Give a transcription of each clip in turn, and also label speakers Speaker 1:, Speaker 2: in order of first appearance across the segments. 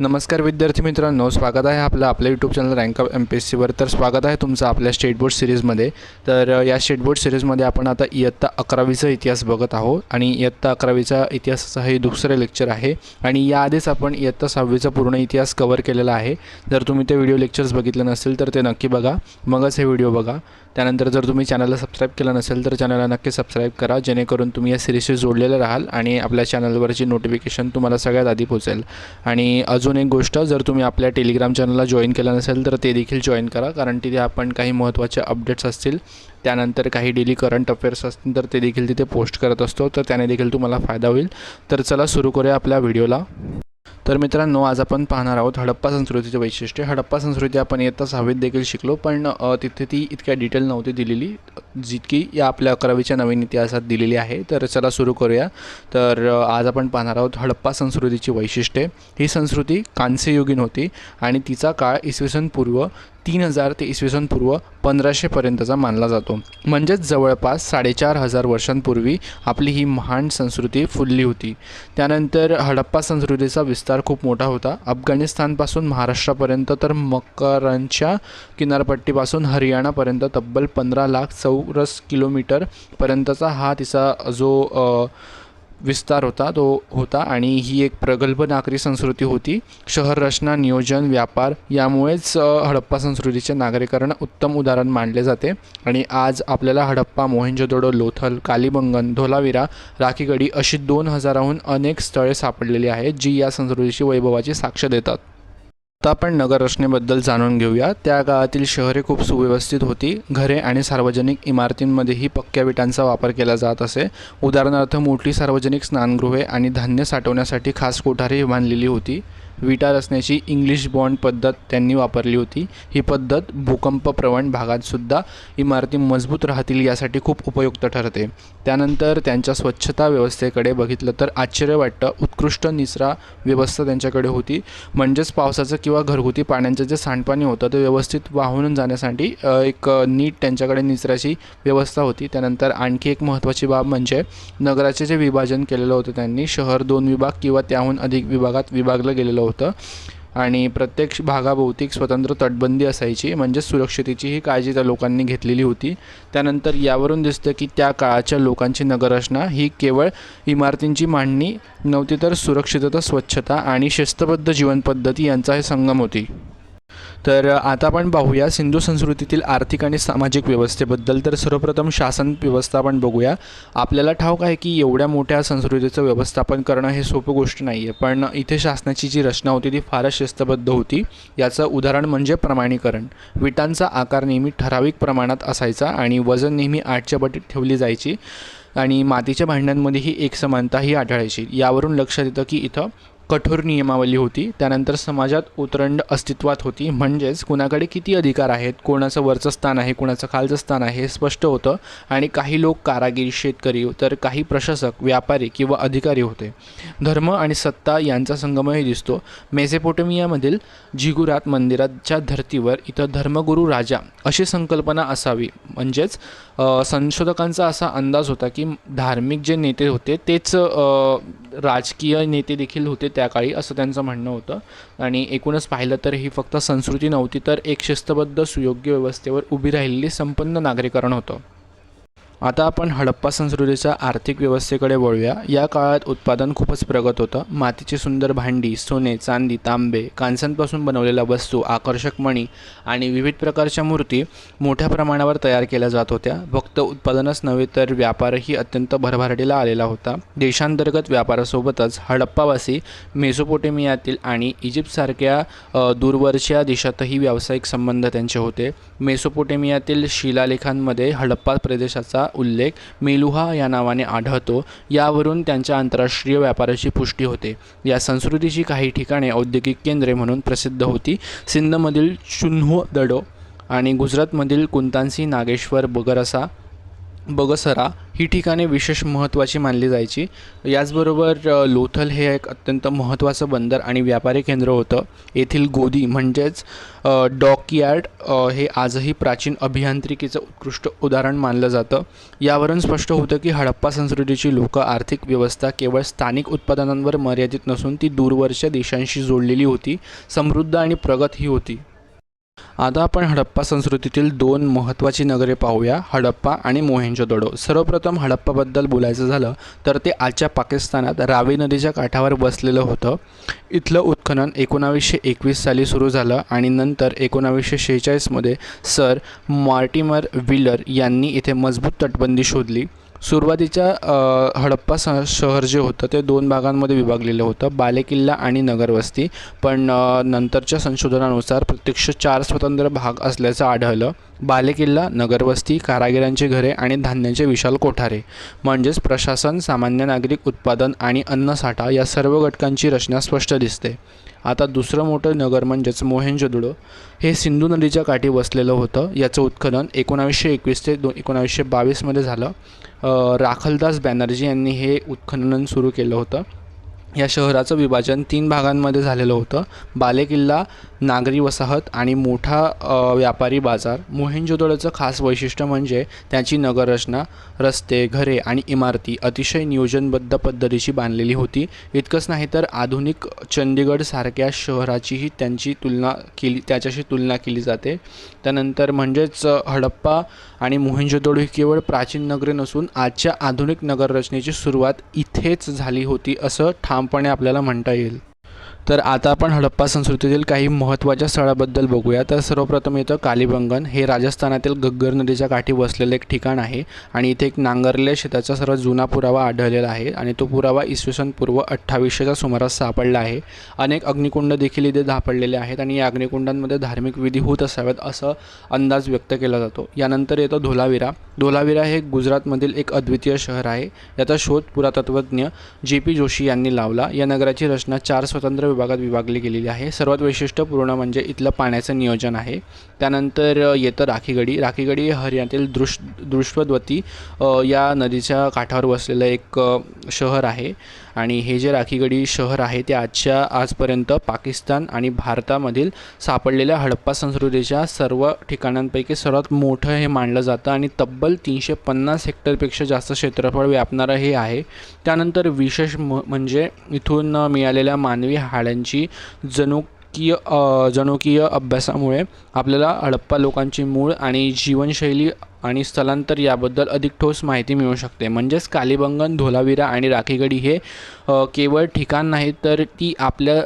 Speaker 1: नमस्कार विद्यार्थी मित्रांनो स्वागत आहे आपलं आपल्या YouTube channel rank of M P S सीवर तर स्वागत आहे तुमचं आपल्या स्टेट बोर्ड सिरीजमध्ये तर या स्टेट बोर्ड सिरीजमध्ये आपण आता इयत्ता अकरावीचा इतिहास बघत आहोत. आणि इयत्ता अकरावीचा इतिहासाचं हे दुसरं लेक्चर आहे. आणि याआधीच आपण इयत्ता सहावीचा पूर्ण इतिहास कवर केलेला आहे. जर तुम्ही ते व्हिडिओ लेक्चर्स बघितले नसेल तर ते नक्की बघा. मगच हे व्हिडिओ बघा. त्यानंतर जर तुम्ही चॅनलला सबस्क्राईब केलं नसेल तर चॅनलला नक्की सबस्क्राईब करा. जेणेकरून तुम्ही या सिरीजशी जोडलेले राहाल आणि आपल्या चॅनलवरची नोटिफिकेशन तुम्हाला सगळ्यात आधी पोचेल आणि अजून अजून एक गोष्ट जर तुम्ही आपल्या टेलिग्राम चॅनलला जॉईन केलं नसेल तर ते देखील जॉईन करा. कारण तिथे आपण काही महत्त्वाचे अपडेट्स असतील त्यानंतर काही डेली करंट अफेअर्स असतील तर ते देखील तिथे पोस्ट करत असतो. तर त्याने देखील तुम्हाला फायदा होईल. तर चला सुरू करूया आपल्या व्हिडिओला तर मित्रांनो आज आपण पाहणार आहोत हडप्पा संस्कृतीचे वैशिष्ट्य. हडप्पा संस्कृती आपण इयत्ता सहावीत देखील शिकलो पण तिथे ती इतक्या डिटेल नव्हती दिलेली जितकी या आपल्या अकरावीच्या नवीन इतिहासात दिलेली आहे. तर चला सुरू करूया. तर आज आपण पाहणार आहोत हडप्पा संस्कृतीची वैशिष्ट्ये. ही संस्कृती कांस्ययुगीन होती आणि तिचा काळ इसवी सन पूर्व तीन हजार ते इसवी सन पूर्व पंधराशेपर्यंतचा मानला जातो. म्हणजेच जवळपास साडेचार हजार वर्षांपूर्वी आपली ही महान संस्कृती फुलली होती. त्यानंतर हडप्पा संस्कृतीचा विस्तार खूप मोठा होता. अफगाणिस्तानपासून महाराष्ट्रापर्यंत तर मकरांच्या किनारपट्टीपासून हरियाणापर्यंत तब्बल पंधरा लाख चौरस किलोमीटरपर्यंतचा हा तिचा जो विस्तार होता तो होता आणि ही एक प्रगल्भ नागरी संस्कृती होती. शहर रचना नियोजन व्यापार यामुळेच हडप्पा संस्कृतीचे नागरीकरण उत्तम उदाहरण मानले जाते. आणि आज आपल्याला हडप्पा मोहेंजोदडो लोथल कालीबंगन धोलावीरा राखीगडी अशी दोन हजाराहून अनेक स्थळे सापडलेली आहेत जी या संस्कृतीची वैभवाची साक्ष देतात. आता आपण नगर रचनेबद्दल जाणून घेऊया. त्या काळातील शहरे खूप सुव्यवस्थित होती. घरे आणि सार्वजनिक इमारतींमध्येही पक्क्या विटांचा वापर केला जात असे. उदाहरणार्थ मोठी सार्वजनिक स्नानगृहे आणि धान्य साठवण्यासाठी खास कोठारे बांधलेली होती. विटा रचण्याची इंग्लिश बॉन्ड पद्धत त्यांनी वापरली होती. ही पद्धत भूकंपप्रवण भागातसुद्धा इमारती मजबूत राहतील यासाठी खूप उपयुक्त ठरते. त्यानंतर त्यांच्या स्वच्छता व्यवस्थेकडे बघितलं तर आश्चर्य वाटतं. उत्कृष्ट निचरा व्यवस्था त्यांच्याकडे होती. म्हणजेच पावसाचं किंवा घरगुती पाण्याचं जे सांडपाणी होतं ते व्यवस्थित वाहून जाण्यासाठी एक नीट त्यांच्याकडे निचऱ्याची व्यवस्था होती. त्यानंतर आणखी एक महत्त्वाची बाब म्हणजे नगराचे जे विभाजन केलेलं होतं त्यांनी शहर दोन विभाग किंवा त्याहून अधिक विभागात विभागलं गेलेलं होतं. आणि प्रत्येक भागाभोवती स्वतंत्र तटबंदी असायची म्हणजे सुरक्षतेचीही काळजी त्या लोकांनी घेतलेली होती. त्यानंतर यावरून दिसतं की त्या काळाच्या लोकांची नगररचना ही केवळ इमारतींची मांडणी नव्हती तर सुरक्षितता स्वच्छता आणि शिस्तबद्ध जीवनपद्धती यांचा हे संगम होती. तर आता आपण पाहूया सिंधू संस्कृतीतील आर्थिक आणि सामाजिक व्यवस्थेबद्दल. तर सर्वप्रथम शासन व्यवस्था आपण बघूया. आपल्याला ठाऊक आहे की एवढ्या मोठ्या संस्कृतीचं व्यवस्थापन करणं हे सोपं गोष्ट नाही आहे पण इथे शासनाची जी रचना होती ती फारच शिस्तबद्ध होती. याचं उदाहरण म्हणजे प्रमाणीकरण. विटांचा आकार नेहमी ठराविक प्रमाणात असायचा आणि वजन नेहमी आठच्या बटीत ठेवली जायची आणि मातीच्या भांड्यांमध्येही एक समानता ही आढळायची. यावरून लक्षात येतं की इथं कठोर नियमावली होती. त्यानंतर समाजात उतरंड अस्तित्वात होती. म्हणजेच कुणाकडे किती अधिकार आहेत कोणाचं वरचं स्थान आहे कोणाचं खालचं स्थान आहे हे स्पष्ट होतं आणि काही लोक कारागीर शेतकरी तर काही प्रशासक व्यापारी किंवा अधिकारी होते. धर्म आणि सत्ता यांचा संगमही दिसतो. मेझेपोटेमियामधील जिगुरात मंदिराच्या धर्तीवर इथं धर्मगुरू राजा अशी संकल्पना असावी. म्हणजेच संशोधकांचा असा अंदाज होता की धार्मिक जे नेते होते तेच राजकीय नेते देखील होते त्या काळी असं त्यांचं म्हणणं होतं. आणि एकूणच पाहिलं तर ही फक्त संस्कृती नव्हती तर एक शिस्तबद्ध सुयोग्य व्यवस्थेवर उभी राहिलेली संपन्न नागरीकरण होतं. आता आपण हडप्पा संस्कृतीच्या आर्थिक व्यवस्थेकडे वळूया. या काळात उत्पादन खूपच प्रगत होतं. मातीची सुंदर भांडी सोने चांदी तांबे कांसांपासून बनवलेल्या वस्तू आकर्षक मणी आणि विविध प्रकारच्या मूर्ती मोठ्या प्रमाणावर तयार केल्या जात होत्या. फक्त उत्पादनच नव्हे तर व्यापारही अत्यंत भरभराटीला आलेला होता. देशांतर्गत व्यापारासोबतच हडप्पावासी मेसोपोटेमियातील आणि इजिप्तसारख्या दूरवरच्या देशातही व्यावसायिक संबंध त्यांचे होते. मेसोपोटेमियातील शिलालेखांमध्ये हडप्पा प्रदेशाचा उल्लेख मेलुहा या नावाने आढळतो. यावरून त्यांच्या आंतरराष्ट्रीय व्यापाराची पुष्टी होते. या संस्कृतीची काही ठिकाणे औद्योगिक केंद्रे म्हणून प्रसिद्ध होती. सिंधमधील चुन्हो दडो आणि गुजरातमधील कुंतांसी नागेश्वर बगरसा बगसरा ही ठिकाणे विशेष महत्त्वाची मानली जायची. याचबरोबर लोथल हे एक अत्यंत महत्त्वाचं बंदर आणि व्यापारी केंद्र होतं. येथील गोदी म्हणजेच डॉकयार्ड हे आजही प्राचीन अभियांत्रिकीचं उत्कृष्ट उदाहरण मानलं जातं. यावरून स्पष्ट होतं की हडप्पा संस्कृतीची लोक आर्थिक व्यवस्था केवळ स्थानिक उत्पादनांवर मर्यादित नसून ती दूरवरच्या देशांशी जोडलेली होती. समृद्ध आणि प्रगत ही होती. आता आपण हडप्पा संस्कृतीतील दोन महत्त्वाची नगरे पाहूया हडप्पा आणि मोहेंजोदडो सर्वप्रथम हडप्पाबद्दल बोलायचं झालं तर ते आजच्या पाकिस्तानात रावी नदीच्या काठावर बसलेलं होतं. इथलं उत्खनन एकोणावीसशे एकवीस साली सुरू झालं आणि नंतर एकोणावीसशे शेहेचाळीसमध्ये सर मॉर्टिमर व्हिलर यांनी इथे मजबूत तटबंदी शोधली. सुरुवातीच्या हडप्पा स शहर जे होतं ते दोन भागांमध्ये विभागलेलं होतं. बालेकिल्ला आणि नगरवस्ती. पण नंतरच्या संशोधनानुसार प्रत्यक्ष चार स्वतंत्र भाग असल्याचं आढळलं. बालेकिल्ला नगरवस्ती कारागिरांची घरे आणि धान्याचे विशाल कोठारे. म्हणजेच प्रशासन सामान्य नागरिक उत्पादन आणि अन्नसाठा या सर्व घटकांची रचना स्पष्ट दिसते. आता दुसरं मोठं नगर म्हणजेच मोहेंजोदडो हे सिंधू नदीच्या काठी वसलेलं होतं. याचं उत्खनन एकोणावीसशे एकवीस ते दो एकोणावीसशे बावीसमध्ये झालं. राखलदास बॅनर्जी यांनी हे उत्खनन सुरू केलं होतं. या शहराचं विभाजन तीन भागांमध्ये झालेलं होतं. बालेकिल्ला नागरी वसाहत आणि मोठा व्यापारी बाजार. मोहेंजोदडोचं खास वैशिष्ट्य म्हणजे त्याची नगररचना रस्ते घरे आणि इमारती अतिशय नियोजनबद्ध पद्धतीची बांधलेली होती. इतकंच नाही तर आधुनिक चंदीगडसारख्या शहराचीही त्यांची तुलना केली त्याच्याशी तुलना केली जाते. त्यानंतर म्हणजेच हडप्पा आणि मोहेंजोदडो ही केवळ प्राचीन नगरे नसून आजच्या आधुनिक नगररचनेची सुरुवात इथेच झाली होती असं ठामपणे आपल्याला म्हणता येईल. तर आता आपण हडप्पा संस्कृतीतील काही महत्त्वाच्या स्थळाबद्दल बघूया. तर सर्वप्रथम येतं कालीबंगन हे राजस्थानातील गग्गर नदीच्या काठी वसलेलं एक ठिकाण आहे आणि इथे एक नांगरलेल्या शेताचा सर्वात जुना पुरावा आढळलेला आहे आणि तो पुरावा इसवी सन पूर्व अठ्ठावीसशेच्या सुमारास सापडला आहे. अनेक अग्निकुंड देखील इथे सापडलेले आहेत आणि या अग्निकुंडांमध्ये धार्मिक विधी होत असाव्यात असं अंदाज व्यक्त केला जातो. यानंतर येतो धोलावीरा. धोलावीरा हे गुजरातमधील एक अद्वितीय शहर आहे. याचा शोध पुरातत्वज्ञ जे पी जोशी यांनी लावला. या नगराची रचना चार स्वतंत्र विभागात विभागली गेलेली आहे. सर्वात वैशिष्ट्यपूर्ण म्हणजे इथलं पाण्याचं नियोजन आहे. त्यानंतर येतं राखीगडी. राखीगडी हरियाणातील दृश दृष्वद्वती या नदीच्या काठावर वसलेलं एक शहर आहे. आणि हे जे राखीगडी शहर आहे ते आजच्या आजपर्यंत पाकिस्तान आणि भारतामधील सापडलेल्या हडप्पा संस्कृतीच्या सर्व ठिकाणांपैकी सर्वात मोठं हे मानलं जातं आणि तब्बल तीनशे पन्नास हेक्टरपेक्षा जास्त क्षेत्रफळ व्यापणारं हे आहे. त्यानंतर विशेष म म्हणजे इथून मिळालेल्या मानवी हाडांची जणूक अ, जनुकीय अभ्यासामुळे आपल्याला हडप्पा लोकांची मूळ आणि जीवनशैली आणि स्थलांतर याबद्दल अधिक ठोस माहिती मिळू शकते. म्हणजेच कालीबंगन धोलावीरा आणि राखीगडी हे केवळ ठिकाण नाही तर ती आपल्या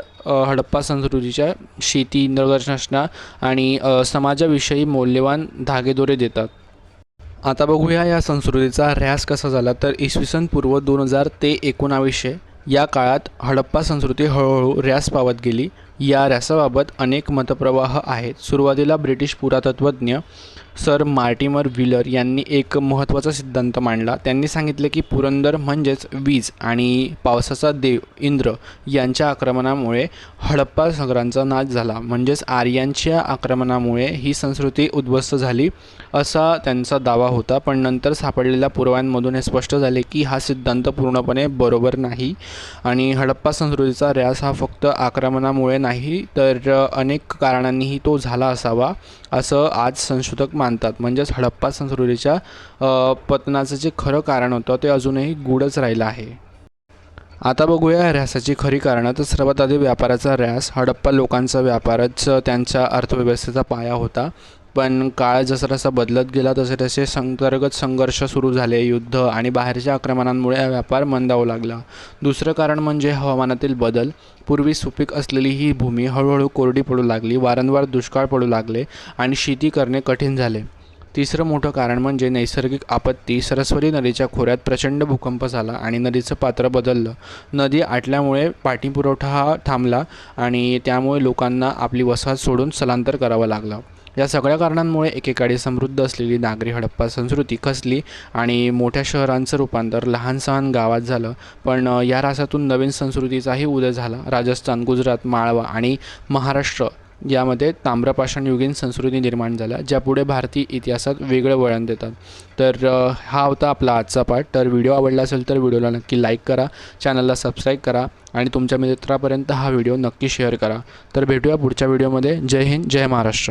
Speaker 1: हडप्पा संस्कृतीच्या शेती नगररचना आणि समाजाविषयी मौल्यवान धागेदोरे देतात. आता बघूया या संस्कृतीचा ऱ्हास कसा झाला तर इसवी सन पूर्व दोन हजार ते एकोणावीसशे या काळात हडप्पा संस्कृती हळूहळू रॅस पावत गेली. या रॅसाबाबत अनेक मतप्रवाह आहेत. सुरुवातीला ब्रिटिश पुरातत्वज्ञ सर मार्टिमर व्हीलर यांनी एक महत्त्वाचा सिद्धांत मांडला. त्यांनी सांगितले की पुरंदर म्हणजेच वीज आणि पावसाचा देव इंद्र यांच्या आक्रमणामुळे हडप्पा नगरांचा नाश झाला. म्हणजेच आर्यांच्या आक्रमणामुळे ही संस्कृती उद्ध्वस्त झाली असा त्यांचा दावा होता. पण नंतर सापडलेल्या पुराव्यांमधून हे स्पष्ट झाले की हा सिद्धांत पूर्णपणे बरोबर नाही आणि हडप्पा संस्कृतीचा ऱ्हास हा फक्त आक्रमणामुळे नाही तर अनेक कारणांनीही तो झाला असावा. असं आज संशोधक मानतात. म्हणजेच हडप्पा संस्कृतीच्या पतनाचं जे खरं कारण होतं ते अजूनही गूढच राहिलं आहे. आता बघूया या ऱ्हासाची खरी कारणं. तर सर्वात आधी व्यापाराचा ऱ्हास हडप्पा लोकांचा व्यापारच त्यांच्या अर्थव्यवस्थेचा पाया होता. पण काळ जसा जसा बदलत गेला तसे तसे अंतर्गत संघर्ष सुरू झाले युद्ध आणि बाहेरच्या आक्रमणांमुळे हा व्यापार मंदावू लागला. दुसरं कारण म्हणजे हवामानातील बदल. पूर्वी सुपीक असलेली ही भूमी हळूहळू कोरडी पडू लागली वारंवार दुष्काळ पडू लागले आणि शेती करणे कठीण झाले. तिसरं मोठं कारण म्हणजे नैसर्गिक आपत्ती. सरस्वती नदीच्या खोऱ्यात प्रचंड भूकंप झाला आणि नदीचं पात्र बदललं. नदी आटल्यामुळे पाणीपुरवठा हा थांबला आणि त्यामुळे लोकांना आपली वसाहत सोडून स्थलांतर करावं लागलं. या सगळ्या कारणांमुळे एकेकाळी समृद्ध असलेली नागरी हडप्पा संस्कृती खचली आणि मोठ्या शहरांचं रूपांतर लहान सहान गावात झालं. पण या रासातून नवीन संस्कृतीचाही उदय झाला. राजस्थान गुजरात माळवा आणि महाराष्ट्र यामध्ये ताम्रपाषाणयुगीन संस्कृती निर्माण झाल्या ज्या पुढे भारतीय इतिहासात वेगळं वळण देतात. तर हा होता आपला आजचा पाठ. तर व्हिडिओ आवडला असेल तर व्हिडिओला नक्की लाईक करा चॅनलला सबस्क्राईब करा आणि तुमच्या मित्रापर्यंत हा व्हिडिओ नक्की शेअर करा. तर भेटूया पुढच्या व्हिडिओमध्ये. जय हिंद जय महाराष्ट्र.